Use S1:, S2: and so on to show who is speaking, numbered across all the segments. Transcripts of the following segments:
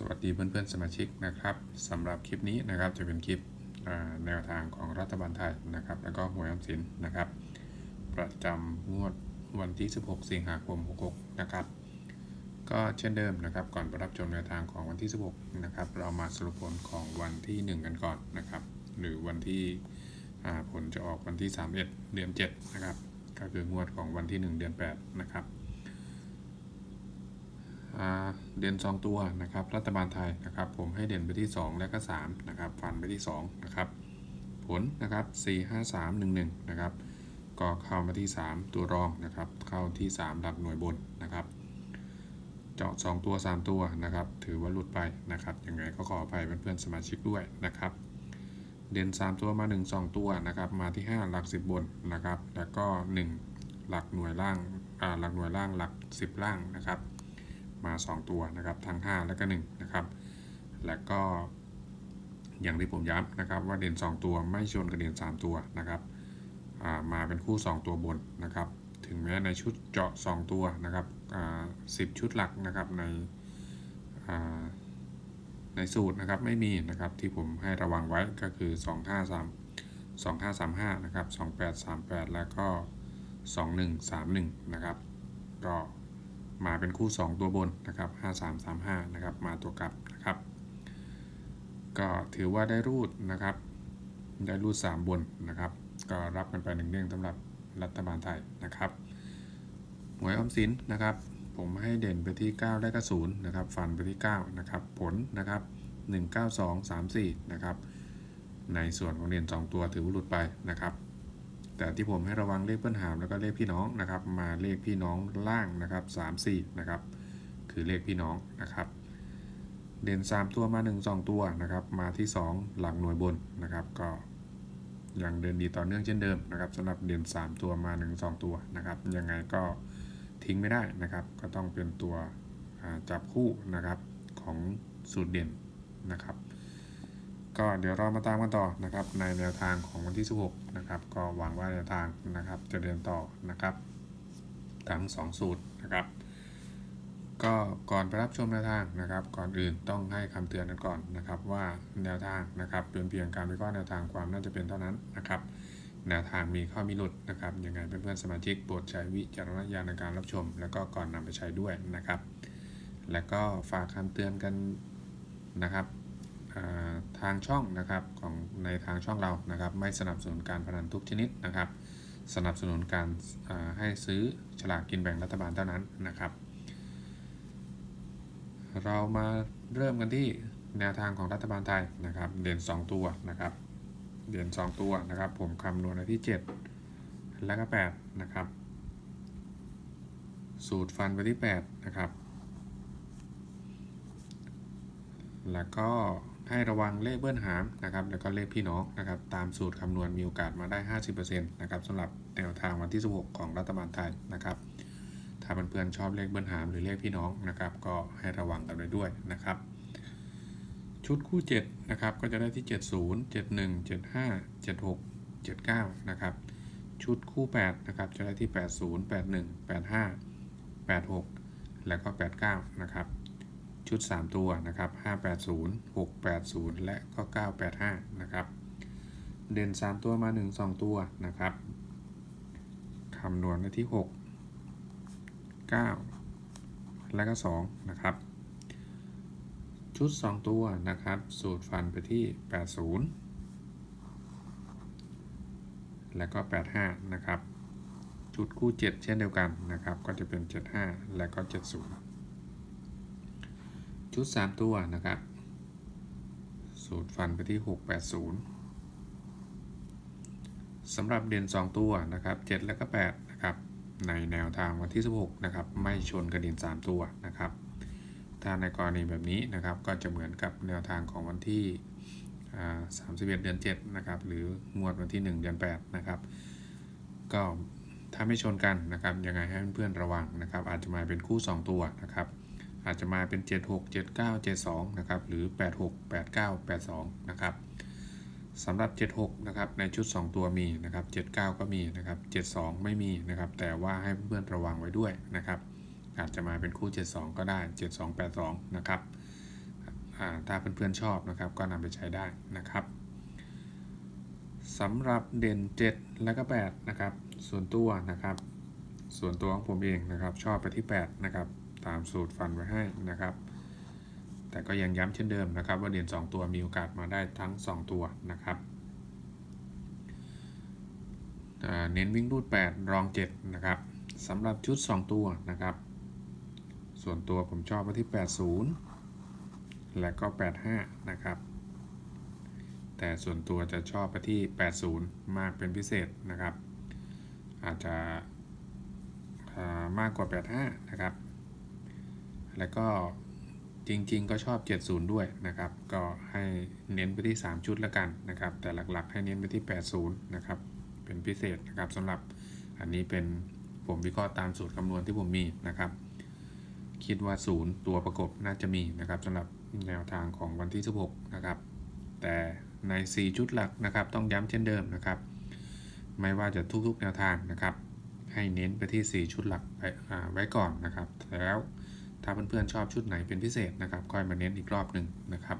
S1: สวัสดีเพื่อนๆสมาชิกนะครับสำหรับคลิปนี้นะครับจะเป็นคลิปแนวทางของรัฐบาลไทยนะครับ แล้วก็หวยออมสินนะครับ ประจำงวดวันที่ 16 สิงหาคม 66 นะครับ ก็เช่นเดิมนะครับ ก่อนไปรับชมแนวทางของวันที่ 16 นะครับ เรามาสรุปผลของวันที่ 1 กันก่อนนะครับ หรือวันที่ผลจะออกวันที่ 31 เดือน 7 นะครับ ก็คืองวดของวันที่ 1 เดือน 8 นะครับ เด่น2 ตัวนะครับ รัฐบาลไทยนะครับ ผมให้เด่นไปที่ 2 และก็3นะครับ ฟันไปที่ 2 นะครับ ผลนะครับ 4 5 3 1 1 นะครับ ก็เข้ามาที่ 3 ตัวรองนะครับ เข้าที่ 3 หลักหน่วยบนนะครับ เจาะ 2 ตัว 3 ตัวนะครับ ถือว่าหลุดไปนะครับ ยังไงก็ขออภัยเพื่อนๆสมาชิกด้วยนะครับ เด่น 3 ตัวมา 1 2 ตัวนะครับ มาที่ 5 หลัก 10 บนนะครับ แล้วก็ 1 หลักหน่วยล่าง หลักหน่วยล่าง หลัก 10 ล่างนะครับ มา 2 ตัวนะครับทั้ง 5 แล้วก็1นะครับแล้วก็อย่างที่ผมย้ำนะครับว่าเด่น 2 ตัวไม่ชนกับเด่น 3 ตัวนะครับมาเป็นคู่ 2 ตัวบนนะครับถึงแม้ในชุดเจาะ 2 ตัวนะครับอ่า10ชุดหลักนะครับในในสูตรนะครับไม่มีนะครับที่ผมให้ระวังไว้ก็คือ 253 2535นะครับ2838 แล้วก็ 2131นะครับก็ มาเป็นคู่ 2 ตัวบนนะครับ5335นะครับมาตัวกลับนะครับ ก็ถือว่าได้รูดนะครับ ได้รูด 3 บนนะครับ ก็รับกันไปหนึ่งเด้งสำหรับรัฐบาลไทยนะครับหวยออมสินนะครับ ผมให้เด่นไปที่9และก็0นนะครับ ฟันไปที่ 9 นะครับ ผลนะครับ 19234 นะครับ ในส่วนของเด่น2ตัวถือว่าหลุดไปนะครับ แต่ที่ผมให้ระวังเลขเปิ้ลหามแล้วก็เลขพี่น้องนะครับ มาเลขพี่น้องล่างนะครับ3 4นะครับ คือเลขพี่น้องนะครับ เด่น 3 ตัวมา 1 2 ตัวนะครับ มาที่ 2 หลังหน่วยบนนะครับ ก็ยังเดินดีต่อเนื่องเช่นเดิมนะครับสำหรับเด่น 3 ตัวมา 1 2 ตัวนะครับ ยังไงก็ทิ้งไม่ได้นะครับ ก็ต้องเป็นตัวจับคู่นะครับของสูตรเด่นนะครับ ก็เดี๋ยวเรามาตามกันต่อนะครับ ในแนวทางของวันที่ 16 นะครับ ก็หวังว่าแนวทางนะครับจะเดินต่อนะครับ ทั้ง 2 สูตรนะครับ ก็ก่อนไปรับชมแนวทางนะครับ ก่อนอื่นต้องให้คำเตือนกันก่อนนะครับ ว่าแนวทางนะครับเป็นเพียงการวิเคราะห์แนวทางความน่าจะเป็นเท่านั้นนะครับแนวทางมีข้อมีหลุดนะครับยังไงเพื่อนๆสมาชิกโปรดใช้วิจารณญาณในการรับชม แล้วก็ก่อนนำไปใช้ด้วยนะครับ แล้วก็ฝากคำเตือนกันนะครับ ทางช่องนะครับของในทางช่องเรานะครับ ไม่สนับสนุนการพนันทุกชนิดนะครับ สนับสนุนการาให้ซื้อฉลากกินแบ่งรัฐบาลเท่านั้นนะครับ เรามาเริ่มกันที่แนวทางของรัฐบาลไทยนะครับ เด่น 2 ตัวนะครับ เด่น 2 ตัวนะครับ ผมคำนวณไว้ที่ 7 แล้วก็8นะครับ สูตรฟันไปที่ 8 นะครับ แล้วก็ ให้ระวังเลขเบิ้ลหามนะครับแล้วก็เลขพี่น้องนะครับตามสูตรคำนวณมีโอกาสมาได้ 50%นะครับสำหรับแนวทางวันที่ 16 ของรัฐบาลไทยนะครับถ้าเพื่อนๆชอบเลขเบิ้ลหามหรือเลขพี่น้องนะครับก็ให้ระวังกันไว้ด้วยนะครับ ชุดคู่ 7 นะครับก็จะได้ที่ 70 71 75 76 79 นะครับ ชุดคู่ 8 นะครับจะได้ที่ 80 81 85 86 แล้วก็ 89 นะครับ ชุด 3 ตัวนะครับ 580 680 และก็ 985 นะครับ เด่น 3 ตัวมา 1 2 ตัวนะครับคำนวณได้ที่ 6 9 และก็ 2 นะครับ ชุด 2 ตัวนะครับ สูตรฟันไปที่ 80 และก็ 85 นะครับชุดคู่ 7 เช่นเดียวกันนะครับ ก็จะเป็น 75 และก็ 70 ชุด 3 ตัวนะครับ สูตรฟันไปที่ 680 สำหรับเด่น 2 ตัวนะครับ 7 และก็ 8 นะครับ ในแนวทางวันที่ 16 นะครับ ไม่ชนกระเด่น 3 ตัวนะครับ ถ้าในกรณีแบบนี้นะครับ ก็จะเหมือนกับแนวทางของวันที่ 31 เดือน 7 นะครับ หรืองวดวันที่ 1 เดือน 8 นะครับ ก็ถ้าไม่ชนกันนะครับ ยังไงให้เพื่อนๆระวังนะครับ อาจจะมาเป็นคู่ 2 ตัวนะครับ อาจจะมาเป็น 76 79 72 นะครับ หรือ 86 89 82 นะครับสำหรับ 76 นะครับ ในชุด 2 ตัวมีนะครับ 79 ก็มีนะครับ 72 ไม่มีนะครับ แต่ว่าให้เพื่อนๆระวังไว้ด้วยนะครับ อาจจะมาเป็นคู่ 72 ก็ได้ 72 82 นะครับถ้าเพื่อนๆชอบนะครับก็นำไปใช้ได้นะครับสำหรับเด่น 7 และก็ 8 นะครับ ส่วนตัวนะครับ ส่วนตัวของผมเองนะครับ ชอบไปที่ 8 นะครับ ตามสูตรฟันไว้ให้นะครับ แต่ก็ยังย้ำเช่นเดิมนะครับ ว่าเด่น2ตัวมีโอกาสมาได้ทั้ง 2 ตัวนะครับเน้นวิ่งรูด 8 รอง 7 นะครับสำหรับชุด 2 ตัวนะครับ ส่วนตัวผมชอบไปที่ 80 และก็ 85 นะครับ แต่ส่วนตัวจะชอบไปที่ 80 มากเป็นพิเศษนะครับ อาจจะมากกว่า 85 นะครับ แล้วก็จริงๆ ก็ชอบ 70 ด้วยนะครับ ก็ให้เน้นไปที่ 3 ชุดล้วกันนะครับ แต่หลักๆ ให้เน้นไปที่ 80 นะครับ เป็นพิเศษนะครับสำหรับอันนี้เป็นผมวิเคราะห์ตามสูตรคำนวณที่ผมมีนะครับ คิดว่า 0 ตัวประกบน่าจะมีนะครับสำหรับแนวทางของวันที่ 16 นะครับ แต่ใน 4 ชุดหลักนะครับ ต้องย้ำเช่นเดิมนะครับ ไม่ว่าจะทุกๆ แนวทางนะครับ ให้เน้นไปที่ 4 ชุดหลักไว้ก่อนนะครับแล้ว ถ้าเพื่อนๆชอบชุดไหนเป็นพิเศษนะครับค่อยมาเน้นอีกรอบหนึ่งนะครับ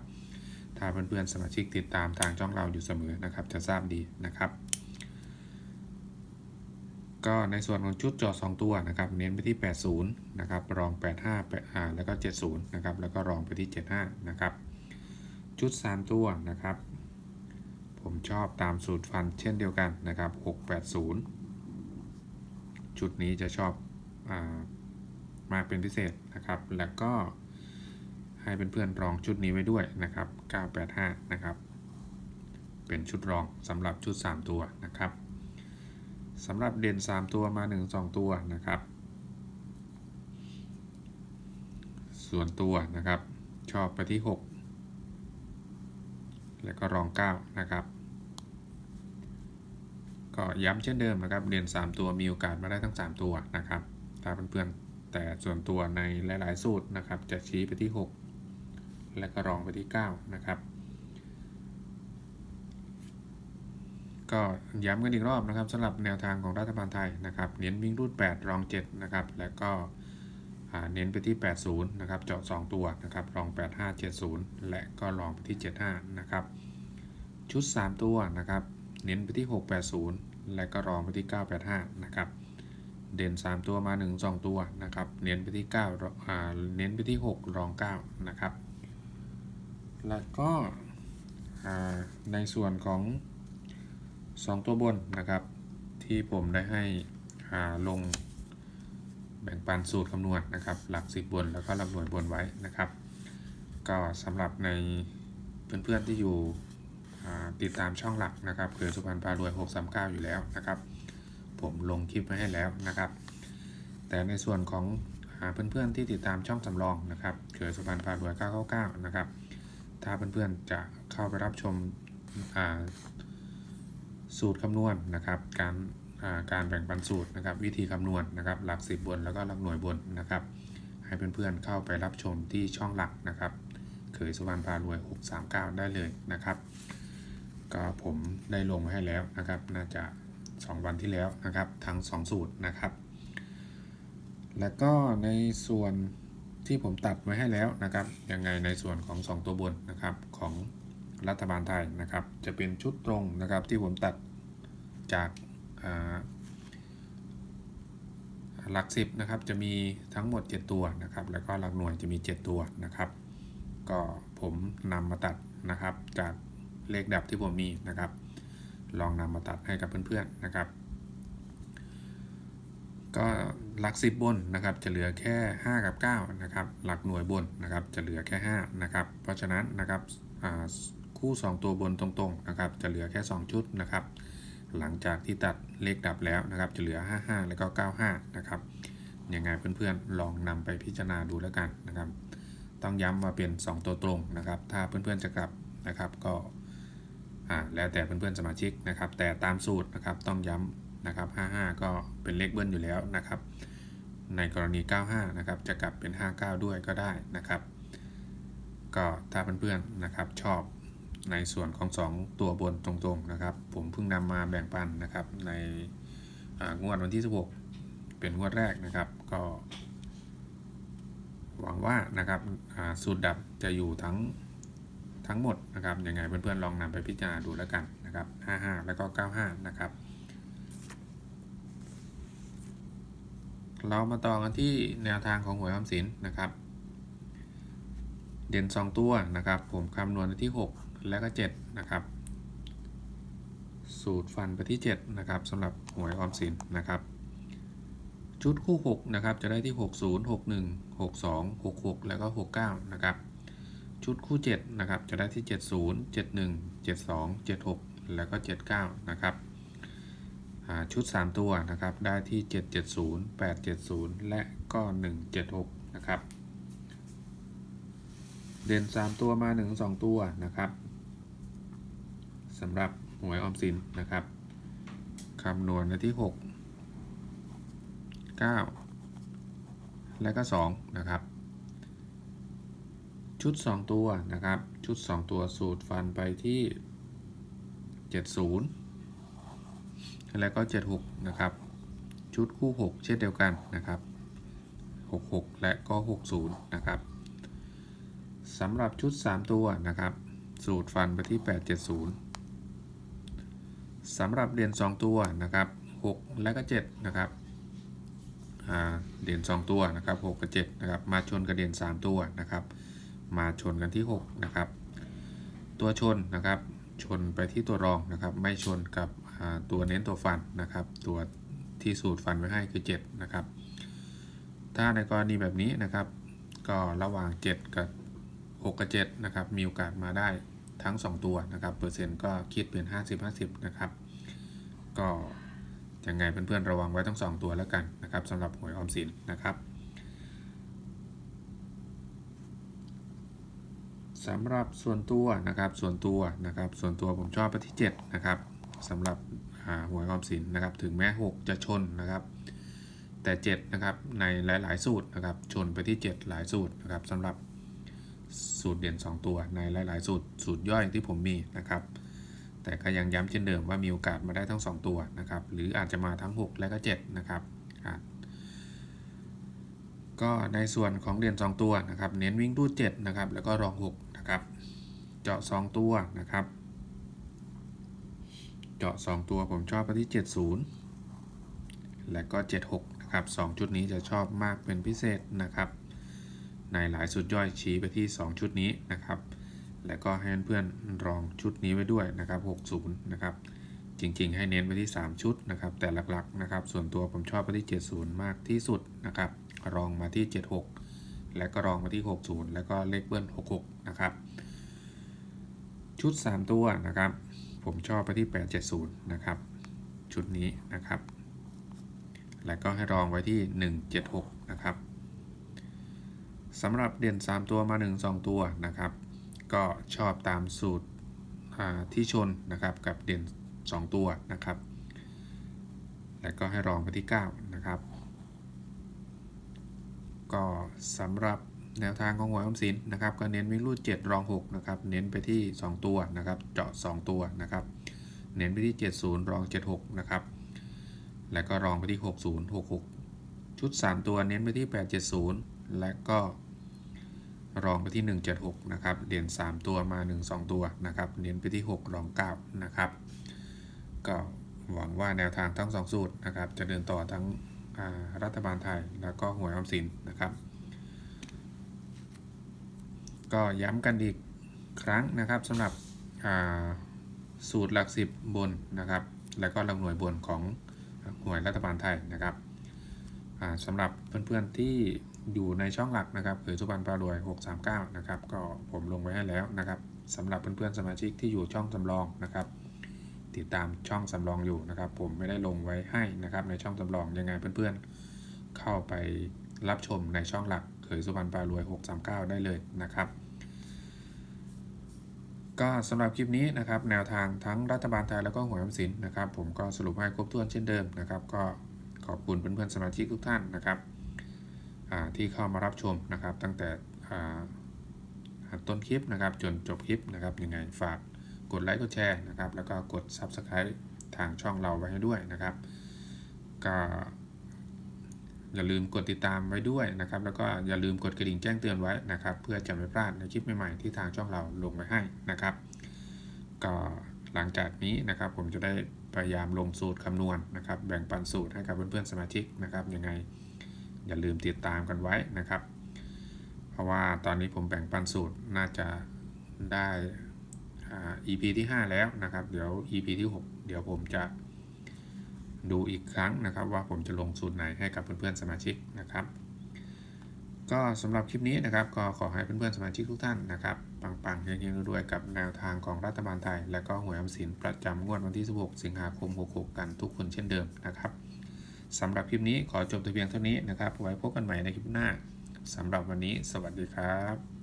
S1: ถ้าเพื่อนๆสมาชิกติดตามทางช่องเราอยู่เสมอนะครับ จะทราบดีนะครับ ก็ในส่วนของชุดจอด2ตัวนะครับ เน้นไปที่ 80 นะครับ รอง 85 8แล้วก็ 70 นะครับ แล้วก็รองไปที่ 75 นะครับ ชุด 3 ตัวนะครับ ผมชอบตามสูตรฟันเช่นเดียวกันนะครับ 680 ชุดนี้จะชอบอา มากเป็นพิเศษนะครับ แล้วก็ให้เเพื่อนๆรองชุดนี้ไว้ด้วยนะครับ 985 นะครับ เป็นชุดรองสำหรับชุด 3 ตัวนะครับสำหรับเด่น 3 ตัวมา 1 2 ตัวนะครับ ส่วนตัวนะครับ ชอบไปที่ 6 แล้วก็รอง 9 นะครับ ก็ย้ำเช่นเดิมนะครับ เด่น 3 ตัวมีโอกาสมาได้ทั้ง 3 ตัวนะครับ ถ้าเพื่อนๆ แต่ส่วนตัวในหลาย ๆ สูตรนะครับ จะชี้ไปที่ 6 และก็รองไปที่ 9 นะครับ ก็ย้ำกันอีกรอบนะครับสำหรับแนวทางของรัฐบาลไทยนะครับ เน้นวิ่งรูด 8 รอง 7 นะครับ แล้วก็เน้นไปที่ 80 นะครับ เจาะ 2 ตัวนะครับ รอง 85 70 และก็รองไปที่ 75 นะครับ ชุด 3 ตัวนะครับ เน้นไปที่ 680 และก็รองไปที่ 985 นะครับ เด่น 3 ตัวมา 1 2 ตัวนะครับ เน้นไปที่9อ่าเน้นไปที่ 6 รอง 9 นะครับ แล้วก็อาในส่วนของ 2 ตัวบนนะครับ ที่ผมได้ให้อ่าลงแบ่งปันสูตรคำนวณนะครับ หลัก 10 บนแล้วก็หลักหน่วยบนไว้นะครับ ก็สำหรับในเพื่อนๆที่อยู่อาติดตามช่องหลักนะครับเกิดสุพรรณพารวย 639 อยู่แล้วนะครับ ผมลงคลิปไว้ให้แล้วนะครับ แต่ในส่วนของอาเพื่อนๆที่ติดตามช่องสำรองนะครับเกิดสุพรรณพารวย999 นะครับ ถ้าเพื่อนๆจะเข้าไปรับชมสูตรคำนวณนะครับ การการแบ่งปันสูตรนะครับ วิธีคำนวณนะครับ หลัก10บบนแล้วก็หลักหน่วยบนนะครับ ให้เพื่อนๆเข้าไปรับชมที่ช่องหลักนะครับเคยสุวรรณพารวย 639 ได้เลยนะครับ ก็ผมได้ลงให้แล้วนะครับ น่าจะ 2 วันที่แล้วนะครับทั้ง 2 สูตรนะครับ แล้วก็ในส่วนที่ผมตัดไว้ให้แล้วนะครับ ยังไงในส่วนของ 2 ตัวบนนะครับของรัฐบาลไทยนะครับ จะเป็นชุดตรงนะครับที่ผมตัดจากหลักสิบนะครับจะมีทั้งหมด 7 ตัวนะครับ แล้วก็หลักหน่วยจะมี 7 ตัวนะครับ ก็ผมนำมาตัดนะครับจากเลขดับที่ผมมีนะครับ ลองนำมาตัดให้กับเพื่อนๆนะครับ ก็หลักสิบบนนะครับ จะเหลือแค่ 5 กับ9นะครับ หลักหน่วยบนนะครับ จะเหลือแค่5นะครับ เพราะฉะนั้นนะครับคู่ 2 ตัวบนตรงๆนะครับ จะเหลือแค่ 2 ชุดนะครับ หลังจากที่ตัดเลขดับแล้วนะครับ จะเหลือ 55 แล้วก็ 95 นะครับยังไงเพื่อนๆลองนำไปพิจารณาดูแล้วกันนะครับ ต้องย้ำว่าเป็น 2 ตัวตรงนะครับ ถ้าเพื่อนๆจะกลับนะครับก็ อ่าแล้วแต่เพื่อนๆสมาชิกนะครับ แต่ตามสูตรนะครับต้องย้ำนะครับ 55 ก็เป็นเลขเบิ้ลอยู่แล้วนะครับ ในกรณี 95 นะครับ จะกลับเป็น 59 ด้วยก็ได้นะครับ ก็ถ้าเพื่อนๆนะครับชอบในส่วนของ 2 ตัวบนตรงๆนะครับ ผมเพิ่งนำมาแบ่งปันนะครับ ในงวดวันที่ 16 เป็นงวดแรกนะครับ ก็ หวังว่านะครับสูตรดับจะอยู่ทั้ง ทั้งหมดนะครับยังไงเพื่อนๆลองนำไปพิจารณาดูแล้วกันนะครับ 55 แล้วก็ 95 นะครับ เรามาต่อกันที่แนวทางของหวยออมสินนะครับ เด่น 2 ตัวนะครับ ผมคำนวณไปที่ 6 แล้วก็ 7 นะครับ สูตรฟันไปที่ 7 นะครับสำหรับหวยออมสินนะครับชุดคู่ 6 นะครับ จะได้ที่ 60 61 62 66 แล้วก็ 69 นะครับ ชุดคู่ 7 นะครับ จะได้ที่ 70 71 72 76 แล้วก็ 79 นะครับ ชุด 3 ตัวนะครับ ได้ที่ 770 870 และก็ 176 นะครับ เด่น 3 ตัวมา 1 2 ตัวนะครับสำหรับหวยออมสินนะครับคำนวณในที่ 6 9 และก็ 2 นะครับ ชุด 2 ตัวนะครับ ชุด 2 ตัวสูตรฟันไปที่ 70 แล้วก็ 76 นะครับ ชุดคู่ 6 เช่นเดียวกันนะครับ 66 และก็ 60 นะครับสำหรับชุด 3 ตัวนะครับ สูตรฟันไปที่ 870สำหรับเด่น2ตัวนะครับ 6 และก็ 7 นะครับเด่น2ตัวนะครับ 6 กับ 7 นะครับ มาชนกับเด่น3ตัวนะครับ มาชนกันที่ 6 นะครับ ตัวชนนะครับ ชนไปที่ตัวรองนะครับ ไม่ชนกับตัวเน้นตัวฟันนะครับ ตัวที่สูตรฟันไว้ให้คือ 7 นะครับ ถ้าในกรณีแบบนี้นะครับ ก็ระหว่าง 7 กับ 6 กับ 7 นะครับ มีโอกาสมาได้ทั้ง 2 ตัวนะครับ เปอร์เซ็นต์ก็คิดเป็น 50-50 นะครับ ก็ยังไงเพื่อนๆระวังไว้ทั้ง 2 ตัวแล้วกันนะครับสำหรับหวยออมสินนะครับ สำหรับส่วนตัวนะครับส่วนตัวนะครับส่วนตัวผมชอบไปที่7นะครับสำหรับหวยออมสินนะครับถึงแม้ 6 จะชนนะครับ แต่7นะครับในหลาย ๆ สูตรนะครับชนไปที่ 7 หลายสูตรนะครับสำหรับสูตรเด่น 2 ตัวในหลาย ๆ สูตรสูตรย่อยที่ผมมีนะครับ แต่ก็ยังย้ำเช่นเดิมว่ามีโอกาสมาได้ทั้ง 2 ตัวนะครับหรืออาจจะมาทั้ง 6 และก็7นะครับก็ในส่วนของเด่น2 ตัวนะครับเน้นวิ่งรูด7นะครับแล้วก็รอง 6 นะครับ เจาะ 2 ตัวนะครับ เจาะ 2 ตัวผมชอบไปที่ 70 และก็ 76 นะครับ 2 ชุดนี้จะชอบมากเป็นพิเศษนะครับ ในหลายสุดย่อยชี้ไปที่ 2 ชุดนี้นะครับ แล้วก็ให้เพื่อนๆรองชุดนี้ไว้ด้วยนะครับ 60 นะครับจริง ๆ ให้เน้นไปที่ 3 ชุดนะครับ แต่หลักๆนะครับ ส่วนตัวผมชอบไปที่ 70 มากที่สุดนะครับ รองมาที่ 76 และก็รองมาที่ 60 แล้วก็เลขเบิ้ล66 นะครับ ชุด 3 ตัวนะครับ ผมชอบไปที่ 870 นะครับ ชุดนี้นะครับ แล้วก็ให้รองไว้ที่ 176 นะครับสำหรับเด่น 3 ตัวมา 1 2 ตัวนะครับ ก็ชอบตามสูตรที่ชนนะครับกับเด่น 2 ตัวนะครับ แล้วก็ให้รองไปที่ 9 นะครับ ก็สำหรับแนวทางของหวยออมสินนะครับก็เน้นวิ่งรูด7รอง6นะครับเน้นไปที่ 2 ตัวนะครับเจาะ 2 ตัวนะครับเน้นไปที่ 70 รอง 76นะครับแล้วก็รองไปที่ 60 66 ชุด 3 ตัวเน้นไปที่ 870 และก็รองไปที่ 176นะครับเด่น3 ตัวมา 1 2 ตัวนะครับเน้นไปที่ 6 รอง 9 นะครับ ก็หวังว่าแนวทางทั้ง 2 สูตรนะครับจะเดินต่อทั้ง รัฐบาลไทย แล้วก็หวยออมสินนะครับ ก็ย้ำกันอีกครั้งนะครับสำหรับสูตรหลัก10บนนะครับ แล้วก็หลักหน่วยบนของหวยรัฐบาลไทยนะครับสำหรับเพื่อนๆที่อยู่ในช่องหลักนะครับคือสุพรรณปลารวย 639 นะครับ ก็ผมลงไว้ให้แล้วนะครับสำหรับเพื่อนๆสมาชิกที่อยู่ช่องสำรองนะครับ ติดตามช่องสำรองอยู่นะครับ ผมไม่ได้ลงไว้ให้นะครับ ในช่องสำรองยังไงเพื่อนๆ เข้าไปรับชมในช่องหลักเคยสุพรรณปลารวย 639 ได้เลยนะครับ ก็สำหรับคลิปนี้นะครับ แนวทางทั้งรัฐบาลไทยแล้วก็หวยออมสินนะครับ ผมก็สรุปให้ครบถ้วนเช่นเดิมนะครับ ก็ขอบคุณเพื่อนๆสมาชิกทุกท่านนะครับที่เข้ามารับชมนะครับ ตั้งแต่ต้นคลิปนะครับ จนจบคลิปนะครับยังไงฝาก กดไลค์กดแชร์นะครับ แล้วก็กด Subscribe ทางช่องเราไว้ให้ด้วยนะครับ ก็อย่าลืมกดติดตามไว้ด้วยนะครับ แล้วก็อย่าลืมกดกระดิ่งแจ้งเตือนไว้นะครับ เพื่อจะไม่พลาดในคลิปใหม่ๆที่ทางช่องเราลงไว้ให้นะครับ ก็หลังจากนี้นะครับผมจะได้พยายามลงสูตรคำนวณนะครับ แบ่งปันสูตรให้กับเพื่อนๆสมาชิกนะครับยังไงอย่าลืมติดตามกันไว้นะครับ เพราะว่าตอนนี้ผมแบ่งปันสูตรน่าจะได้ EP ที่ 5 แล้วนะครับ เดี๋ยว EP ที่ 6 เดี๋ยวผมจะดูอีกครั้งนะครับ ว่าผมจะลงสูตรไหนให้กับเพื่อนๆสมาชิกนะครับ ก็สำหรับคลิปนี้นะครับ ก็ขอให้เพื่อนๆสมาชิกทุกท่านนะครับปังๆเฮงๆด้วยๆกับแนวทางของรัฐบาลไทย และก็หวยออมสินประจำงวดวันที่ 16 สิงหาคม 66 กันทุกคนเช่นเดิมนะครับสำหรับคลิปนี้ขอจบแต่เพียงเท่านี้นะครับไว้พบกันใหม่ในคลิปหน้าสำหรับวันนี้ สวัสดีครับ